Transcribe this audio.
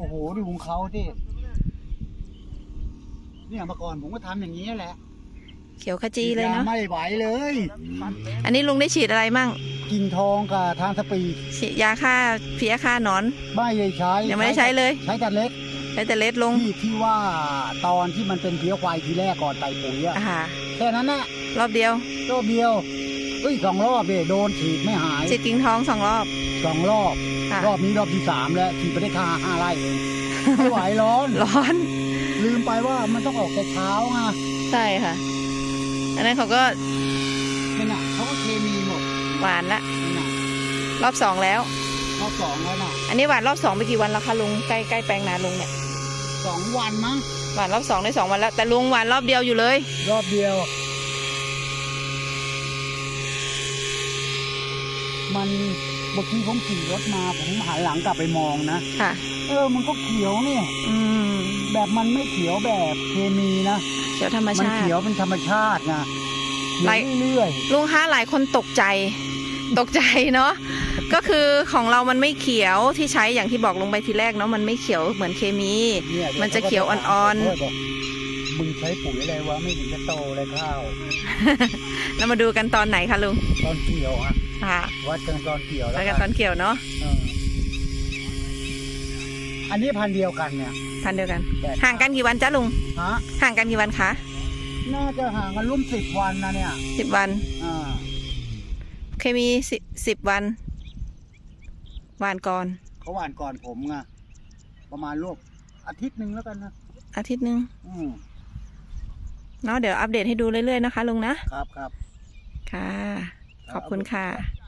โอ้โหดูของเขาที่เนี่ยเมื่อก่อนผมก็ทำอย่างนี้แหละเขียวขจีเลยฉีดเนาะไม่ไหวเลย อันนี้ลุงได้ฉีดอะไรมั่ง กิ่งทองกับทางสปีดฉีดยาฆ่าเพี้ยฆ่าหนอน ไม่ได้ใช้ยังไม่ได้ใช้เลย ใช้แต่เล็กใช้แต่เลสลงที่ที่ว่าตอนที่มันเป็นเพี้ยควายทีแรกก่อนใส่ปุ๋ยอะอ่าแค่นั้นนะรอบเดียวรอบเดียว เอ้ยสองรอบเดโดนฉีดไม่หายฉีดกิ่งทองสองรอบ สองรอบ ค่ะ รอบนี้รอบที่สามแล้วฉีดไปได้ค่าห้าไร่เองไม่ไหวร้อน ร้อน ลืมไปว่ามันต้องออกแต่เช้าไงใช่ค่ะ อันนั้นเขาก็นี่น่ะเขาก็เคมีหมดหวานละ นี่น่ะรอบสองแล้ว รอบสองแล้วน่ะอันนี้หวานรอบสองไปกี่วันแล้วคะลุงใกล้ใกล้แปลงนาลุงเนี่ยสองวันมั้งหวานรอบสองได้สองวันแล้วแต่ลุงหวานรอบเดียวอยู่เลย รอบเดียว มันเมื่อกี้ผมขี่รถมาผมหันหลังกลับไปมองนะค่ะเออมันก็เขียวเนี่ยอืมแบบมันไม่เขียวแบบเคมีนะเขียวธรรมมันชาติ เขียวเป็นธรรมชาติไงไหลเรื่อยลุงคะหลายคนตกใจ ตกใจเนาะ ก็คือของเรามันไม่เขียวที่ใช้อย่างที่บอกลงไปทีแรกเนาะมันไม่เขียวเหมือนเคมี ๆเนี่ยมันจะเขียวอ่อนๆๆบอกมึงใช้ปุ๋ยอะไรวะไม่เห็นจะโตเลยข้าว แล้วมาดูกันตอนไหนคะลุง ตอนเขียวอะ ค่ะ วัดกันตอนเขียวแล้แล้ววกันตอนเขียวเนาะเอออันนี้พันธุ์เดียวกันเนี่ยพันเดียวกัน แต่ห่างกันกี่วันจ้าลุง ฮะห่างกันกี่วันคะน่าจะห่างกันร่วมสิบวันนะเนี่ยสิบวัน อ่าเคมีสิบสิบวันหวานก่อน เขาหวานก่อนผมไงประมาณรวบอาทิตย์หนึ่งแล้วกันนะอาทิตย์หนึ่งอืมเนาะเดี๋ยวอัปเดตให้ดูเรื่อยๆนะคะลุงนะครับครับ ค่ะ ขอบคุณค่ะ